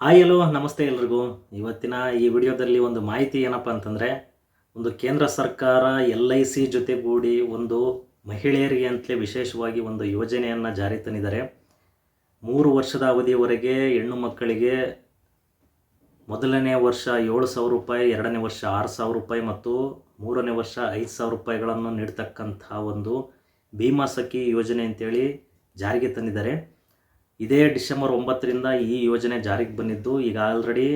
Hi hello ನಮಸ್ತೆ ಎಲ್ರಿಗೂ. ಇವತ್ತಿನ ಈ ವಿಡಿಯೋದಲ್ಲಿ ಒಂದು ಮಾಹಿತಿ ಏನಪ್ಪ ಅಂತಂದರೆ, ಒಂದು ಕೇಂದ್ರ ಸರ್ಕಾರ ಎಲ್ ಐ ಸಿ ಜೊತೆಗೂಡಿ ಒಂದು ಮಹಿಳೆಯರಿಗೆ ಅಂತಲೇ ವಿಶೇಷವಾಗಿ ಒಂದು ಯೋಜನೆಯನ್ನು ಜಾರಿ ತಂದಿದ್ದಾರೆ. ಮೂರು ವರ್ಷದ ಅವಧಿಯವರೆಗೆ ಹೆಣ್ಣು ಮಕ್ಕಳಿಗೆ ಮೊದಲನೇ ವರ್ಷ ಏಳು ಸಾವಿರ ರೂಪಾಯಿ, ಎರಡನೇ ವರ್ಷ ಆರು ಸಾವಿರ ರೂಪಾಯಿ ಮತ್ತು ಮೂರನೇ ವರ್ಷ ಐದು ಸಾವಿರ ರೂಪಾಯಿಗಳನ್ನು ನೀಡ್ತಕ್ಕಂಥ ಒಂದು ಭೀಮಾ ಸಖಿ ಯೋಜನೆ ಅಂತೇಳಿ ಜಾರಿಗೆ ತಂದಿದ್ದಾರೆ. ಇದೇ ಡಿಸೆಂಬರ್ ಒಂಬತ್ತರಿಂದ ಈ ಯೋಜನೆ ಜಾರಿಗೆ ಬಂದಿದ್ದು, ಈಗ ಆಲ್ರೆಡಿ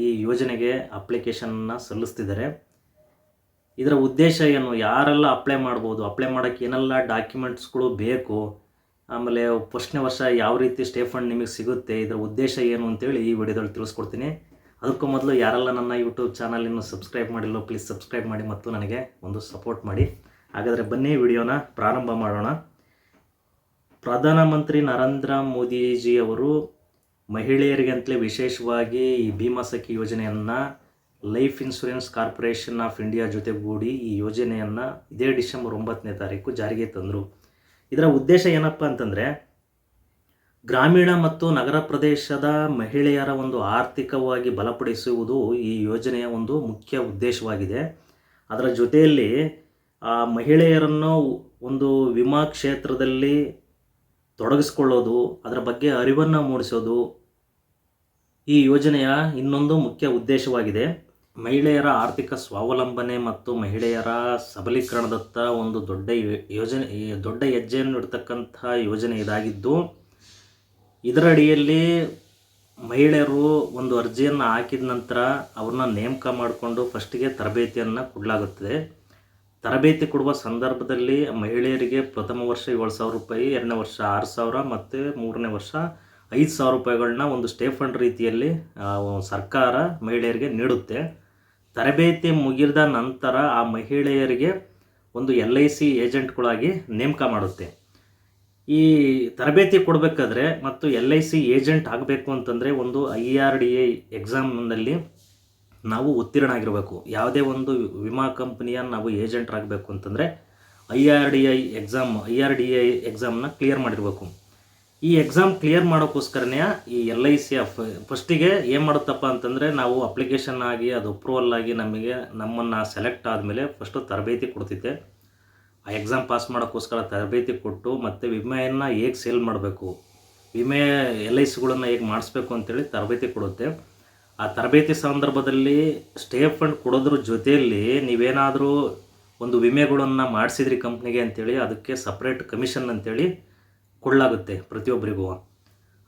ಈ ಯೋಜನೆಗೆ ಅಪ್ಲಿಕೇಶನ್ನ ಸಲ್ಲಿಸ್ತಿದ್ದಾರೆ. ಇದರ ಉದ್ದೇಶ ಏನು? ಯಾರೆಲ್ಲ ಅಪ್ಲೈ ಮಾಡ್ಬೋದು? ಅಪ್ಲೈ ಮಾಡೋಕ್ಕೆ ಏನೆಲ್ಲ ಡಾಕ್ಯುಮೆಂಟ್ಸ್ಗಳು ಬೇಕು? ಆಮೇಲೆ ಫಸ್ಟ್ನೇ ವರ್ಷ ಯಾವ ರೀತಿ ಸ್ಟೇ ಫಂಡ್ ನಿಮಗೆ ಸಿಗುತ್ತೆ? ಇದರ ಉದ್ದೇಶ ಏನು ಅಂತೇಳಿ ಈ ವಿಡಿಯೋದಲ್ಲಿ ತಿಳಿಸ್ಕೊಡ್ತೀನಿ. ಅದಕ್ಕೂ ಮೊದಲು ಯಾರೆಲ್ಲ ನನ್ನ ಯೂಟ್ಯೂಬ್ ಚಾನಲ್ ಇನ್ನೂ ಸಬ್ಸ್ಕ್ರೈಬ್ ಮಾಡಿಲ್ಲ ಪ್ಲೀಸ್ ಸಬ್ಸ್ಕ್ರೈಬ್ ಮಾಡಿ ಮತ್ತು ನನಗೆ ಒಂದು ಸಪೋರ್ಟ್ ಮಾಡಿ. ಹಾಗಾದರೆ ಬನ್ನಿ, ವಿಡಿಯೋನ ಪ್ರಾರಂಭ ಮಾಡೋಣ. ಪ್ರಧಾನಮಂತ್ರಿ ನರೇಂದ್ರ ಮೋದಿಜಿ ಅವರು ಮಹಿಳೆಯರಿಗೆ ಅಂತಲೇ ವಿಶೇಷವಾಗಿ ಈ ಭೀಮಾ ಸಖಿ ಯೋಜನೆಯನ್ನು life insurance corporation of India ಜೊತೆಗೂಡಿ ಈ ಯೋಜನೆಯನ್ನು ಇದೇ ಡಿಸೆಂಬರ್ ಒಂಬತ್ತನೇ ತಾರೀಕು ಜಾರಿಗೆ ತಂದರು. ಇದರ ಉದ್ದೇಶ ಏನಪ್ಪ ಅಂತಂದರೆ ಗ್ರಾಮೀಣ ಮತ್ತು ನಗರ ಪ್ರದೇಶದ ಮಹಿಳೆಯರ ಒಂದು ಆರ್ಥಿಕವಾಗಿ ಬಲಪಡಿಸುವುದು ಈ ಯೋಜನೆಯ ಒಂದು ಮುಖ್ಯ ಉದ್ದೇಶವಾಗಿದೆ. ಅದರ ಜೊತೆಯಲ್ಲಿ ಆ ಮಹಿಳೆಯರನ್ನು ಒಂದು ವಿಮಾ ಕ್ಷೇತ್ರದಲ್ಲಿ ತೊಡಗಿಸ್ಕೊಳ್ಳೋದು, ಅದರ ಬಗ್ಗೆ ಅರಿವನ್ನು ಮೂಡಿಸೋದು ಈ ಯೋಜನೆಯ ಇನ್ನೊಂದು ಮುಖ್ಯ ಉದ್ದೇಶವಾಗಿದೆ. ಮಹಿಳೆಯರ ಆರ್ಥಿಕ ಸ್ವಾವಲಂಬನೆ ಮತ್ತು ಮಹಿಳೆಯರ ಸಬಲೀಕರಣದತ್ತ ಒಂದು ದೊಡ್ಡ ಯೋಜನೆ ದೊಡ್ಡ ಹೆಜ್ಜೆಯನ್ನು ಇಡ್ತಕ್ಕಂಥ ಯೋಜನೆ ಇದಾಗಿದ್ದು, ಇದರ ಅಡಿಯಲ್ಲಿ ಮಹಿಳೆಯರು ಒಂದು ಅರ್ಜಿಯನ್ನು ಹಾಕಿದ ನಂತರ ಅವ್ರನ್ನ ನೇಮಕ ಮಾಡಿಕೊಂಡು ಫಸ್ಟಿಗೆ ತರಬೇತಿಯನ್ನು ಕೊಡಲಾಗುತ್ತದೆ. ತರಬೇತಿ ಕೊಡುವ ಸಂದರ್ಭದಲ್ಲಿ ಮಹಿಳೆಯರಿಗೆ ಪ್ರಥಮ ವರ್ಷ ಏಳು ಸಾವಿರ ರೂಪಾಯಿ, ಎರಡನೇ ವರ್ಷ ಆರು ಸಾವಿರ ಮತ್ತು ಮೂರನೇ ವರ್ಷ ಐದು ಸಾವಿರ ರೂಪಾಯಿಗಳನ್ನ ಒಂದು ಸ್ಟೇಫಂಡ್ ರೀತಿಯಲ್ಲಿ ಸರ್ಕಾರ ಮಹಿಳೆಯರಿಗೆ ನೀಡುತ್ತೆ. ತರಬೇತಿ ಮುಗಿದ ನಂತರ ಆ ಮಹಿಳೆಯರಿಗೆ ಒಂದು ಎಲ್ ಐ ಸಿ ಏಜೆಂಟ್ಗಳಾಗಿ ನೇಮಕ ಮಾಡುತ್ತೆ. ಈ ತರಬೇತಿ ಕೊಡಬೇಕಾದ್ರೆ ಮತ್ತು ಎಲ್ ಐ ಸಿ ಏಜೆಂಟ್ ಆಗಬೇಕು ಅಂತಂದರೆ ಒಂದು ಐ ಆರ್ ಡಿ ಎ ಎಕ್ಸಾಮ್ನಲ್ಲಿ ನಾವು ಉತ್ತೀರ್ಣ ಆಗಿರಬೇಕು ಯಾವುದೇ ಒಂದು ವಿಮಾ ಕಂಪ್ನಿಯ ನಾವು ಏಜೆಂಟ್ ಆಗಬೇಕು ಅಂತಂದರೆ I R D I exam I R D I ಎಕ್ಸಾಮ್ನ clear ಮಾಡಿರಬೇಕು. ಈ ಎಕ್ಸಾಮ್ ಕ್ಲಿಯರ್ ಮಾಡೋಕ್ಕೋಸ್ಕರನೇ ಈ ಎಲ್ ಐ ಸಿ ಎಫ್ ಫಸ್ಟಿಗೆ ಏನು ಮಾಡುತ್ತಪ್ಪ ಅಂತಂದರೆ ನಾವು ಅಪ್ಲಿಕೇಶನ್ ಆಗಿ, ಅದು ಅಪ್ರೂವಲ್ ಆಗಿ ನಮಗೆ, ನಮ್ಮನ್ನು ಸೆಲೆಕ್ಟ್ ಆದಮೇಲೆ ಫಸ್ಟು ತರಬೇತಿ ಕೊಡ್ತಿದ್ದೆ. ಆ ಎಕ್ಸಾಮ್ ಪಾಸ್ ಮಾಡೋಕ್ಕೋಸ್ಕರ ತರಬೇತಿ ಕೊಟ್ಟು ಮತ್ತು ವಿಮೆಯನ್ನು ಹೇಗೆ ಸೇಲ್ ಮಾಡಬೇಕು? ವಿಮೆ ಎಲ್ ಐ ಸಿಗಳನ್ನು ಹೇಗೆ ಮಾಡಿಸ್ಬೇಕು ಅಂತೇಳಿ ತರಬೇತಿ ಕೊಡುತ್ತೆ. ಆ ತರಬೇತಿ ಸಂದರ್ಭದಲ್ಲಿ ಸ್ಟೇ ಫಂಡ್ ಕೊಡೋದ್ರ ಜೊತೆಯಲ್ಲಿ ನೀವೇನಾದರೂ ಒಂದು ವಿಮೆಗಳನ್ನು ಮಾಡಿಸಿದ್ರಿ ಕಂಪ್ನಿಗೆ ಅಂತೇಳಿ ಅದಕ್ಕೆ ಸಪ್ರೇಟ್ ಕಮಿಷನ್ ಅಂತೇಳಿ ಕೊಡಲಾಗುತ್ತೆ ಪ್ರತಿಯೊಬ್ಬರಿಗೂ.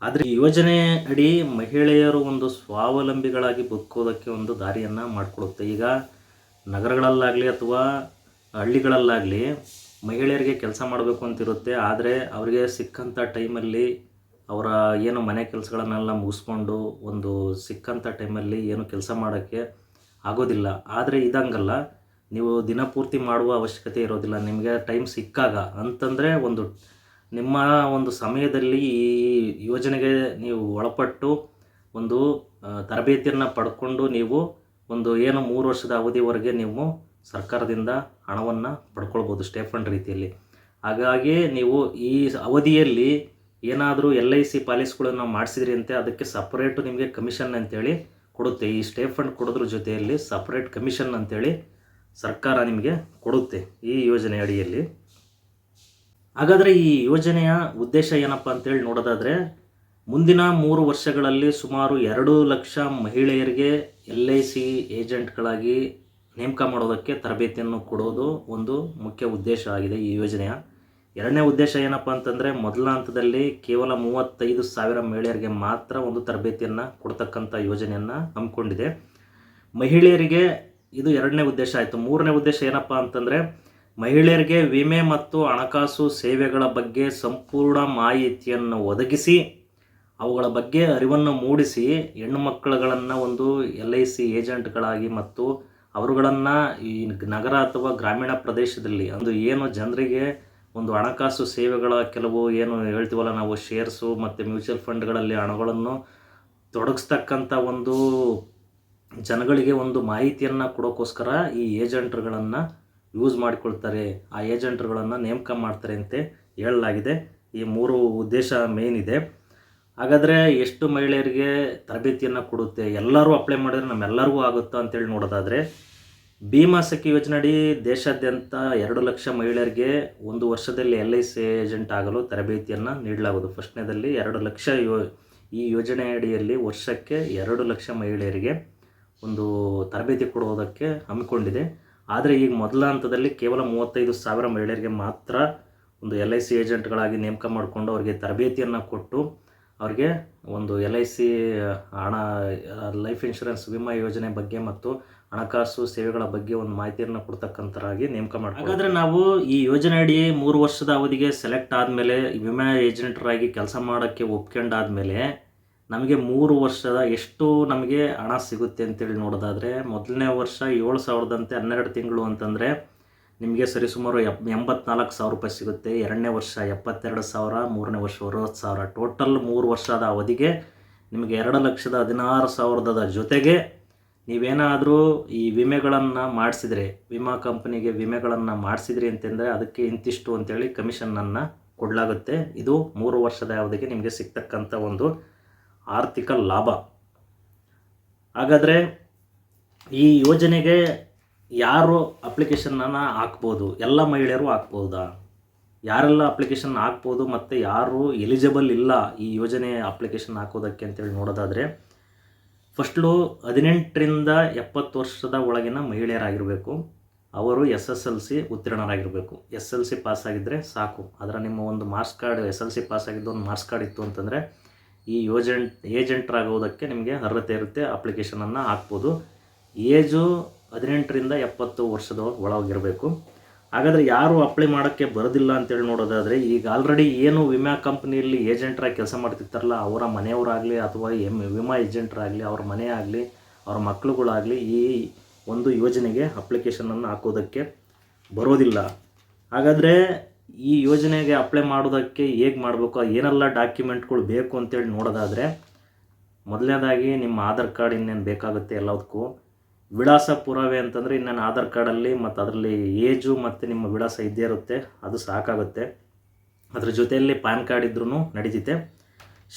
ಆದರೆ ಯೋಜನೆ ಅಡಿ ಮಹಿಳೆಯರು ಒಂದು ಸ್ವಾವಲಂಬಿಗಳಾಗಿ ಬದುಕೋದಕ್ಕೆ ಒಂದು ದಾರಿಯನ್ನು ಮಾಡಿಕೊಡುತ್ತೆ. ಈಗ ನಗರಗಳಲ್ಲಾಗಲಿ ಅಥವಾ ಹಳ್ಳಿಗಳಲ್ಲಾಗಲಿ ಮಹಿಳೆಯರಿಗೆ ಕೆಲಸ ಮಾಡಬೇಕು ಅಂತಿರುತ್ತೆ. ಆದರೆ ಅವರಿಗೆ ಸಿಕ್ಕಂಥ ಟೈಮಲ್ಲಿ ಅವರ ಏನು ಮನೆ ಕೆಲಸಗಳನ್ನೆಲ್ಲ ಮುಗಿಸ್ಕೊಂಡು ಒಂದು ಸಿಕ್ಕಂಥ ಟೈಮಲ್ಲಿ ಏನು ಕೆಲಸ ಮಾಡೋಕ್ಕೆ ಆಗೋದಿಲ್ಲ. ಆದರೆ ಇದಂಗಲ್ಲ, ನೀವು ದಿನಪೂರ್ತಿ ಮಾಡುವ ಅವಶ್ಯಕತೆ ಇರೋದಿಲ್ಲ. ನಿಮಗೆ ಟೈಮ್ ಸಿಕ್ಕಾಗ ಅಂತಂದರೆ ಒಂದು ನಿಮ್ಮ ಒಂದು ಸಮಯದಲ್ಲಿ ಈ ಯೋಜನೆಗೆ ನೀವು ಒಳಪಟ್ಟು ಒಂದು ತರಬೇತಿಯನ್ನು ಪಡ್ಕೊಂಡು ನೀವು ಒಂದು ಏನು ಮೂರು ವರ್ಷದ ಅವಧಿವರೆಗೆ ನೀವು ಸರ್ಕಾರದಿಂದ ಹಣವನ್ನು ಪಡ್ಕೊಳ್ಬೋದು ಸ್ಟೇಫಂಡ್ ರೀತಿಯಲ್ಲಿ. ಹಾಗಾಗಿ ನೀವು ಈ ಅವಧಿಯಲ್ಲಿ ಏನಾದರೂ ಎಲ್ ಐ ಸಿ ಪಾಲಿಸ್ಗಳನ್ನು ಮಾಡಿಸಿದ್ರಿ ಅಂತೆ, ಅದಕ್ಕೆ ಸಪ್ರೇಟು ನಿಮಗೆ ಕಮಿಷನ್ ಅಂತೇಳಿ ಕೊಡುತ್ತೆ. ಈ ಸ್ಟೇ ಫಂಡ್ ಕೊಡೋದ್ರ ಜೊತೆಯಲ್ಲಿ ಸಪ್ರೇಟ್ ಕಮಿಷನ್ ಅಂತೇಳಿ ಸರ್ಕಾರ ನಿಮಗೆ ಕೊಡುತ್ತೆ ಈ ಯೋಜನೆ ಅಡಿಯಲ್ಲಿ. ಹಾಗಾದರೆ ಈ ಯೋಜನೆಯ ಉದ್ದೇಶ ಏನಪ್ಪ ಅಂತೇಳಿ ನೋಡೋದಾದರೆ, ಮುಂದಿನ ಮೂರು ವರ್ಷಗಳಲ್ಲಿ ಸುಮಾರು ಎರಡು ಲಕ್ಷ ಮಹಿಳೆಯರಿಗೆ ಎಲ್ ಐ ಸಿ ಏಜೆಂಟ್ಗಳಾಗಿ ನೇಮಕ ಮಾಡೋದಕ್ಕೆ ತರಬೇತಿಯನ್ನು ಕೊಡೋದು ಒಂದು ಮುಖ್ಯ ಉದ್ದೇಶ ಆಗಿದೆ ಈ ಯೋಜನೆಯ. ಎರಡನೇ ಉದ್ದೇಶ ಏನಪ್ಪ ಅಂತಂದರೆ ಮೊದಲ ಹಂತದಲ್ಲಿ ಕೇವಲ ಮೂವತ್ತೈದು ಸಾವಿರ ಮಹಿಳೆಯರಿಗೆ ಮಾತ್ರ ಒಂದು ತರಬೇತಿಯನ್ನು ಕೊಡ್ತಕ್ಕಂಥ ಯೋಜನೆಯನ್ನು ಹಮ್ಮಿಕೊಂಡಿದೆ. ಮಹಿಳೆಯರಿಗೆ ಇದು ಎರಡನೇ ಉದ್ದೇಶ ಆಯಿತು. ಮೂರನೇ ಉದ್ದೇಶ ಏನಪ್ಪ ಅಂತಂದರೆ ಮಹಿಳೆಯರಿಗೆ ವಿಮೆ ಮತ್ತು ಹಣಕಾಸು ಸೇವೆಗಳ ಬಗ್ಗೆ ಸಂಪೂರ್ಣ ಮಾಹಿತಿಯನ್ನು ಒದಗಿಸಿ, ಅವುಗಳ ಬಗ್ಗೆ ಅರಿವನ್ನು ಮೂಡಿಸಿ, ಹೆಣ್ಣು ಮಕ್ಕಳುಗಳನ್ನು ಒಂದು ಎಲ್ ಐ ಸಿ ಏಜೆಂಟ್ಗಳಾಗಿ ಮತ್ತು ಅವರುಗಳನ್ನು ಈ ನಗರ ಅಥವಾ ಗ್ರಾಮೀಣ ಪ್ರದೇಶದಲ್ಲಿ ಅಂದು ಏನು ಜನರಿಗೆ ಒಂದು ಹಣಕಾಸು ಸೇವೆಗಳ ಕೆಲವು ಏನು ಹೇಳ್ತೀವಲ್ಲ, ನಾವು ಶೇರ್ಸು ಮತ್ತು ಮ್ಯೂಚುವಲ್ ಫಂಡ್ಗಳಲ್ಲಿ ಹಣಗಳನ್ನು ತೊಡಗಿಸ್ತಕ್ಕಂಥ ಒಂದು ಜನಗಳಿಗೆ ಒಂದು ಮಾಹಿತಿಯನ್ನು ಕೊಡೋಕ್ಕೋಸ್ಕರ ಈ ಏಜೆಂಟ್ರುಗಳನ್ನು ಯೂಸ್ ಮಾಡಿಕೊಳ್ತಾರೆ. ಆ ಏಜೆಂಟ್ರುಗಳನ್ನು ನೇಮಕ ಮಾಡ್ತಾರೆ ಅಂತ ಹೇಳಲಾಗಿದೆ. ಈ ಮೂರು ಉದ್ದೇಶ ಮೇನ್ ಇದೆ. ಹಾಗಾದರೆ ಎಷ್ಟು ಮಹಿಳೆಯರಿಗೆ ತರಬೇತಿಯನ್ನು ಕೊಡುತ್ತೆ? ಎಲ್ಲರೂ ಅಪ್ಲೈ ಮಾಡಿದ್ರೆ ನಮ್ಮೆಲ್ಲರಿಗೂ ಆಗುತ್ತಾ ಅಂತೇಳಿ ನೋಡೋದಾದರೆ ಭೀಮಾ ಸಖಿ ಯೋಜನೆ ಅಡಿ ದೇಶಾದ್ಯಂತ ಎರಡು ಲಕ್ಷ ಮಹಿಳೆಯರಿಗೆ ಒಂದು ವರ್ಷದಲ್ಲಿ ಎಲ್ ಐ ಸಿ ಏಜೆಂಟ್ ಆಗಲು ತರಬೇತಿಯನ್ನು ನೀಡಲಾಗುವುದು. ಫಸ್ಟ್ನೇದಲ್ಲಿ ಎರಡು ಲಕ್ಷ ಯೋ, ಈ ಯೋಜನೆ ಅಡಿಯಲ್ಲಿ ವರ್ಷಕ್ಕೆ ಎರಡು ಲಕ್ಷ ಮಹಿಳೆಯರಿಗೆ ಒಂದು ತರಬೇತಿ ಕೊಡುವುದಕ್ಕೆ ಹಮ್ಮಿಕೊಂಡಿದೆ. ಆದರೆ ಈಗ ಮೊದಲ ಹಂತದಲ್ಲಿ ಕೇವಲ ಮೂವತ್ತೈದು ಸಾವಿರ ಮಹಿಳೆಯರಿಗೆ ಮಾತ್ರ ಒಂದು ಎಲ್ ಐ ಸಿ ಏಜೆಂಟ್ಗಳಾಗಿ ನೇಮಕ ಮಾಡಿಕೊಂಡು ಅವರಿಗೆ ತರಬೇತಿಯನ್ನು ಕೊಟ್ಟು ಅವ್ರಿಗೆ ಒಂದು ಎಲ್ ಐ ಸಿ ಹಣ ಲೈಫ್ ಇನ್ಶೂರೆನ್ಸ್ ವಿಮಾ ಯೋಜನೆ ಬಗ್ಗೆ ಮತ್ತು ಹಣಕಾಸು ಸೇವೆಗಳ ಬಗ್ಗೆ ಒಂದು ಮಾಹಿತಿಯನ್ನು ಕೊಡ್ತಕ್ಕಂಥರಾಗಿ ನೇಮಕ ಮಾಡಿ ಹಾಗಾದರೆ ನಾವು ಈ ಯೋಜನೆ ಅಡಿ ಮೂರು ವರ್ಷದ ಅವಧಿಗೆ ಸೆಲೆಕ್ಟ್ ಆದಮೇಲೆ ವಿಮಾ ಏಜೆಂಟರಾಗಿ ಕೆಲಸ ಮಾಡೋಕ್ಕೆ ಒಪ್ಕೊಂಡಾದ್ಮೇಲೆ ನಮಗೆ ಮೂರು ವರ್ಷದ ಎಷ್ಟು ನಮಗೆ ಹಣ ಸಿಗುತ್ತೆ ಅಂತೇಳಿ ನೋಡೋದಾದರೆ ಮೊದಲನೇ ವರ್ಷ ಏಳು ಸಾವಿರದಂತೆ ಹನ್ನೆರಡು ತಿಂಗಳು ಅಂತಂದರೆ ನಿಮಗೆ ಸರಿಸುಮಾರು ಎಪ್ ಎಂಬತ್ನಾಲ್ಕು ಸಾವಿರ ರೂಪಾಯಿ ಸಿಗುತ್ತೆ. ಎರಡನೇ ವರ್ಷ ಎಪ್ಪತ್ತೆರಡು ಸಾವಿರ, ಮೂರನೇ ವರ್ಷ ಅರವತ್ತು ಸಾವಿರ. ಟೋಟಲ್ ಮೂರು ವರ್ಷದ ಅವಧಿಗೆ ನಿಮಗೆ ಎರಡು ಲಕ್ಷದ ಹದಿನಾರು ಸಾವಿರದ ಜೊತೆಗೆ ನೀವೇನಾದರೂ ಈ ವಿಮೆಗಳನ್ನು ಮಾಡಿಸಿದ್ರೆ, ವಿಮಾ ಕಂಪನಿಗೆ ವಿಮೆಗಳನ್ನು ಮಾಡಿಸಿದ್ರಿ ಅಂತಂದರೆ ಅದಕ್ಕೆ ಇಂತಿಷ್ಟು ಅಂತೇಳಿ ಕಮಿಷನನ್ನು ಕೊಡಲಾಗುತ್ತೆ. ಇದು ಮೂರು ವರ್ಷದ ಅವಧಿಗೆ ನಿಮಗೆ ಸಿಗ್ತಕ್ಕಂಥ ಒಂದು ಆರ್ಥಿಕ ಲಾಭ. ಹಾಗಾದರೆ ಈ ಯೋಜನೆಗೆ ಯಾರು ಅಪ್ಲಿಕೇಶನನ್ನು ಹಾಕ್ಬೋದು? ಎಲ್ಲ ಮಹಿಳೆಯರು ಹಾಕ್ಬೋದಾ? ಯಾರೆಲ್ಲ ಅಪ್ಲಿಕೇಶನ್ ಹಾಕ್ಬೋದು ಮತ್ತು ಯಾರು ಎಲಿಜಿಬಲ್ ಇಲ್ಲ ಈ ಯೋಜನೆ ಅಪ್ಲಿಕೇಶನ್ ಹಾಕೋದಕ್ಕೆ ಅಂತೇಳಿ ನೋಡೋದಾದರೆ ಫಸ್ಟ್ಲು ಹದಿನೆಂಟರಿಂದ ಎಪ್ಪತ್ತು ವರ್ಷದ ಒಳಗಿನ ಮಹಿಳೆಯರಾಗಿರಬೇಕು. ಅವರು ಎಸ್ ಎಸ್ ಎಲ್ ಸಿ ಉತ್ತೀರ್ಣರಾಗಿರಬೇಕು. ಎಸ್ ಎಲ್ ಸಿ ಪಾಸ್ ಆಗಿದ್ದರೆ ಸಾಕು. ಅದರ ನಿಮ್ಮ ಒಂದು marks card S L C pass ಆಗಿದ್ದು ಒಂದು ಮಾರ್ಕ್ಸ್ ಕಾರ್ಡ್ ಇತ್ತು ಅಂತಂದರೆ ಈ ಯೋಜೆಂಟ್ ಏಜೆಂಟ್ರಾಗೋದಕ್ಕೆ ನಿಮಗೆ ಅರ್ಹತೆ ಇರುತ್ತೆ ಅಪ್ಲಿಕೇಶನನ್ನು ಹಾಕ್ಬೋದು. ಏಜು ಹದಿನೆಂಟರಿಂದ ಎಪ್ಪತ್ತು ವರ್ಷದ ಒಳಗಿರಬೇಕು. ಹಾಗಾದರೆ ಯಾರು ಅಪ್ಲೈ ಮಾಡೋಕ್ಕೆ ಬರೋದಿಲ್ಲ ಅಂತೇಳಿ ನೋಡೋದಾದರೆ, ಈಗ ಆಲ್ರೆಡಿ ಏನು ವಿಮಾ ಕಂಪ್ನಿಯಲ್ಲಿ ಏಜೆಂಟ್ರಾಗಿ ಕೆಲಸ ಮಾಡ್ತಿರ್ತಾರಲ್ಲ, ಅವರ ಮನೆಯವರಾಗಲಿ ಅಥವಾ ಎಂ ವಿಮಾ ಏಜೆಂಟ್ರಾಗಲಿ ಅವ್ರ ಮನೆ ಆಗಲಿ, ಅವ್ರ ಮಕ್ಕಳುಗಳಾಗಲಿ ಈ ಒಂದು ಯೋಜನೆಗೆ ಅಪ್ಲಿಕೇಶನನ್ನು ಹಾಕೋದಕ್ಕೆ ಬರೋದಿಲ್ಲ. ಹಾಗಾದರೆ ಈ ಯೋಜನೆಗೆ ಅಪ್ಲೈ ಮಾಡೋದಕ್ಕೆ ಹೇಗೆ ಮಾಡಬೇಕು, ಏನೆಲ್ಲ ಡಾಕ್ಯುಮೆಂಟ್ಗಳು ಬೇಕು ಅಂತೇಳಿ ನೋಡೋದಾದರೆ, ಮೊದಲನೇದಾಗಿ ನಿಮ್ಮ ಆಧಾರ್ ಕಾರ್ಡ್ ಇನ್ನೇನು ಬೇಕಾಗುತ್ತೆ ಎಲ್ಲದಕ್ಕೂ ವಿಳಾಸ ಪುರಾವೆ ಅಂತಂದರೆ ಇನ್ನೇನು ಆಧಾರ್ ಕಾರ್ಡಲ್ಲಿ ಮತ್ತು ಅದರಲ್ಲಿ ಏಜು ಮತ್ತು ನಿಮ್ಮ ವಿಳಾಸ ಇದ್ದೇ ಇರುತ್ತೆ, ಅದು ಸಾಕಾಗುತ್ತೆ. ಅದ್ರ ಜೊತೆಯಲ್ಲಿ ಪ್ಯಾನ್ ಕಾರ್ಡ್ ಇದ್ರೂ ನಡೀತಿದೆ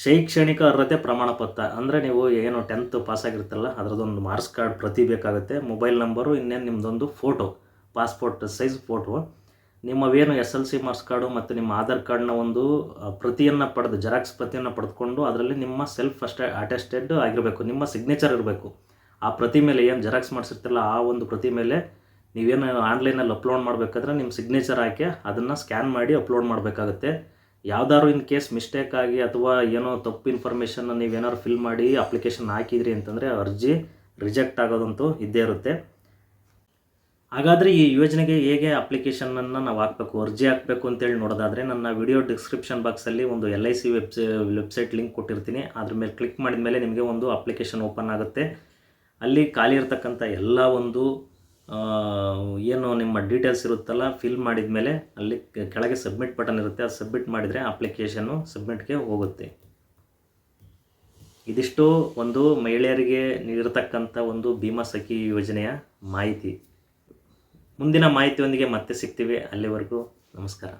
ಶೈಕ್ಷಣಿಕ ಅರ್ಹತೆ ಪ್ರಮಾಣ ಪತ್ರ, ಅಂದರೆ ನೀವು ಏನು ಟೆಂತ್ ಪಾಸ್ ಆಗಿರ್ತಲ್ಲ, ಅದರದ್ದೊಂದು ಮಾರ್ಕ್ಸ್ ಕಾರ್ಡ್ ಪ್ರತಿ ಬೇಕಾಗುತ್ತೆ. ಮೊಬೈಲ್ ನಂಬರು, ಇನ್ನೇನು ನಿಮ್ಮದೊಂದು photo, passport size photo. ನಿಮ್ಮವೇನು S L C marks card ಮತ್ತು ನಿಮ್ಮ ಆಧಾರ್ ಕಾರ್ಡ್ನ ಒಂದು ಪ್ರತಿಯನ್ನು ಪಡೆದು, ಜೆರಾಕ್ಸ್ ಪ್ರತಿಯನ್ನು ಪಡೆದುಕೊಂಡು ಅದರಲ್ಲಿ ನಿಮ್ಮ ಸೆಲ್ಫ್ ಅಷ್ಟೇ ಅಟೆಸ್ಟೆಡ್ ಆಗಿರಬೇಕು, ನಿಮ್ಮ ಸಿಗ್ನೇಚರ್ ಇರಬೇಕು. ಆ ಪ್ರತಿ ಮೇಲೆ ಏನು ಜೆರಾಕ್ಸ್ ಮಾಡಿಸಿರ್ತಿರಲ್ಲ ಆ ಒಂದು ಪ್ರತಿ ಮೇಲೆ ನೀವೇನು ಆನ್ಲೈನಲ್ಲಿ ಅಪ್ಲೋಡ್ ಮಾಡಬೇಕಾದ್ರೆ ನಿಮ್ಮ ಸಿಗ್ನೇಚರ್ ಹಾಕಿ ಅದನ್ನು ಸ್ಕ್ಯಾನ್ ಮಾಡಿ ಅಪ್ಲೋಡ್ ಮಾಡಬೇಕಾಗುತ್ತೆ. ಯಾವ್ದಾದ್ರು ಇನ್ ಕೇಸ್ ಮಿಸ್ಟೇಕ್ ಆಗಿ ಅಥವಾ ಏನೋ ತಪ್ಪು ಇನ್ಫಾರ್ಮೇಷನ್ನ ನೀವೇನಾದ್ರು ಫಿಲ್ ಮಾಡಿ ಅಪ್ಲಿಕೇಶನ್ ಹಾಕಿದ್ರಿ ಅಂತಂದರೆ ಅರ್ಜಿ ರಿಜೆಕ್ಟ್ ಆಗೋದಂತೂ ಇದ್ದೇ ಇರುತ್ತೆ. ಹಾಗಾದರೆ ಈ ಯೋಜನೆಗೆ ಹೇಗೆ ಅಪ್ಲಿಕೇಶನನ್ನು ನಾವು ಹಾಕಬೇಕು, ಅರ್ಜಿ ಹಾಕಬೇಕು ಅಂತೇಳಿ ನೋಡೋದಾದರೆ ನನ್ನ ವಿಡಿಯೋ ಡಿಸ್ಕ್ರಿಪ್ಷನ್ ಬಾಕ್ಸಲ್ಲಿ ಒಂದು L I C ವೆಬ್ಸೈ website link ಕೊಟ್ಟಿರ್ತೀನಿ. ಅದ್ರ ಮೇಲೆ ಕ್ಲಿಕ್ ಮಾಡಿದ ಮೇಲೆ ನಿಮಗೆ ಒಂದು ಅಪ್ಲಿಕೇಶನ್ ಓಪನ್ ಆಗುತ್ತೆ. ಅಲ್ಲಿ ಖಾಲಿ ಇರತಕ್ಕಂಥ ಎಲ್ಲ ಒಂದು ಏನು ನಿಮ್ಮ ಡೀಟೇಲ್ಸ್ ಇರುತ್ತಲ್ಲ ಫಿಲ್ ಮಾಡಿದ ಮೇಲೆ ಅಲ್ಲಿ ಕೆಳಗೆ ಸಬ್ಮಿಟ್ ಬಟನ್ ಇರುತ್ತೆ ಅದು ಸಬ್ಮಿಟ್ ಮಾಡಿದರೆ ಅಪ್ಲಿಕೇಶನ್ನು ಸಬ್ಮಿಟ್ಗೆ ಹೋಗುತ್ತೆ. ಇದಿಷ್ಟು ಒಂದು ಮಹಿಳೆಯರಿಗೆ ನೀಡಿರತಕ್ಕಂಥ ಒಂದು ಭೀಮಾ ಸಖಿ ಯೋಜನೆಯ ಮಾಹಿತಿ. ಮುಂದಿನ ಮಾಹಿತಿಯೊಂದಿಗೆ ಮತ್ತೆ ಸಿಗ್ತೀವಿ. ಅಲ್ಲಿವರೆಗೂ ನಮಸ್ಕಾರ.